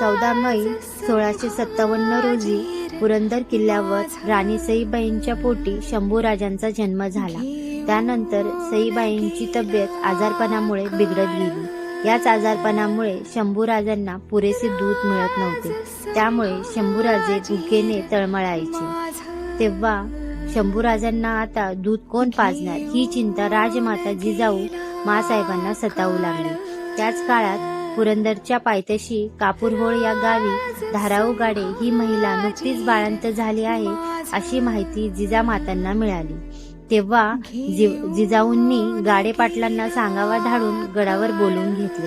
चौदा मै सोळाशे सत्तावन्न रोजी पुरंदर किल्ल्यावर राणी सईबाईंच्या पोटी शंभूराजांचा जन्म झाला. त्यानंतर सईबाईंची तब्येत आजारपणामुळे बिघडत गेली. याच आजारपणामुळे शंभूराजांना पुरेसे दूध मिळत नव्हते. त्यामुळे शंभूराजे भुकेने तळमळायचे. तेव्हा शंभूराजांना आता दूध कोण पाजणार? ही चिंता राजमाता जिजाऊ मासाहेबांना सतावू लागली. त्याच काळात पुरंदरच्या पायथ्याशी कापूरहोळ या गावी धाराऊ गाडे ही महिला नुकतीच बाळंत झाली आहे अशी माहिती जिजामातांना मिळाली. तेव्हा जि- जिजाऊंनी गाडे पाटलांना सांगावा धाडून गडावर बोलवून घेतले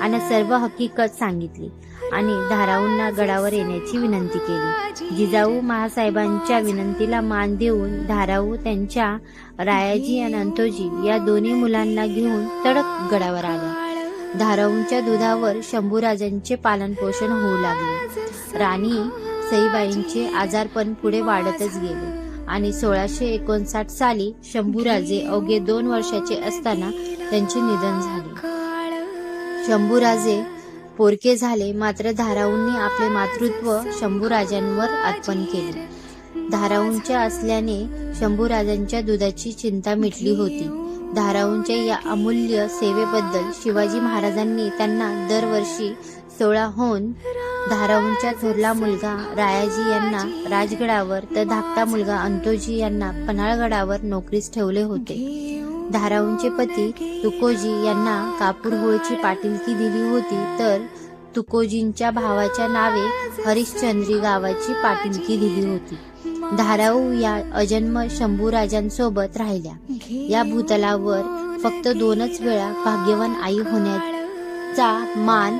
आणि सर्व हकीकत सांगितली आणि धाराऊंना गडावर येण्याची विनंती केली. जिजाऊ महासाहेबांच्या विनंतीला मान देऊन धाराऊ त्यांच्या रायाजी आणि अंतोजी या दोन्ही मुलांना घेऊन तडक गडावर आल्या. धाराऊंच्या दुधावर शंभूराजांचे पालन पोषण होऊ लागले. राणी सईबाईंचे आजारपण पुढे वाढतच गेले आणि सोळाशे एकोणसाठ साली शंभूराजे अवघे दोन वर्षाचे असताना त्यांचे निधन झाले. शंभूराजे पोरके झाले मात्र धाराऊंनी आपले मातृत्व शंभूराजांवर अर्पण केले. धाराऊंच्या असल्याने शंभूराजांच्या दुधाची चिंता मिटली होती. धाराऊंच्या या अमूल्य सेवेबद्दल शिवाजी महाराजांनी त्यांना दरवर्षी सोळाहून धाराऊंच्या थोरला मुलगा रायाजी यांना राजगडावर तर धाकटा मुलगा अंतोजी यांना पन्हाळगडावर नोकरीस ठेवले होते. धाराऊंचे पती तुकोजी यांना कापूरहोळची पाटीलकी दिली होती तर तुकोजींच्या भावाच्या नावे हरिश्चंद्री गावाची पाटीलकी दिली होती. धाराऊ या अजन्म शंभूराजांसोबत राहिल्या. या भूतलावर फक्त दोनच वेळा भाग्यवान आई होण्याचा मान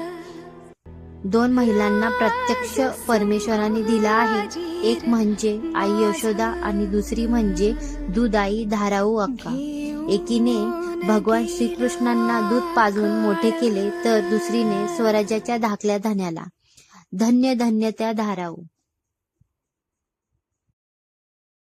दोन महिलांना प्रत्यक्ष परमेश्वराने दिला आहे. एक म्हणजे आई यशोदा आणि दुसरी म्हणजे दुधाई धाराऊ अक्का. एकीने भगवान श्रीकृष्णांना दूध पाजून मोठे केले तर दुसरीने स्वराज्याच्या धाकल्या धन्याला. धन्य धन्य त्या धाराऊ.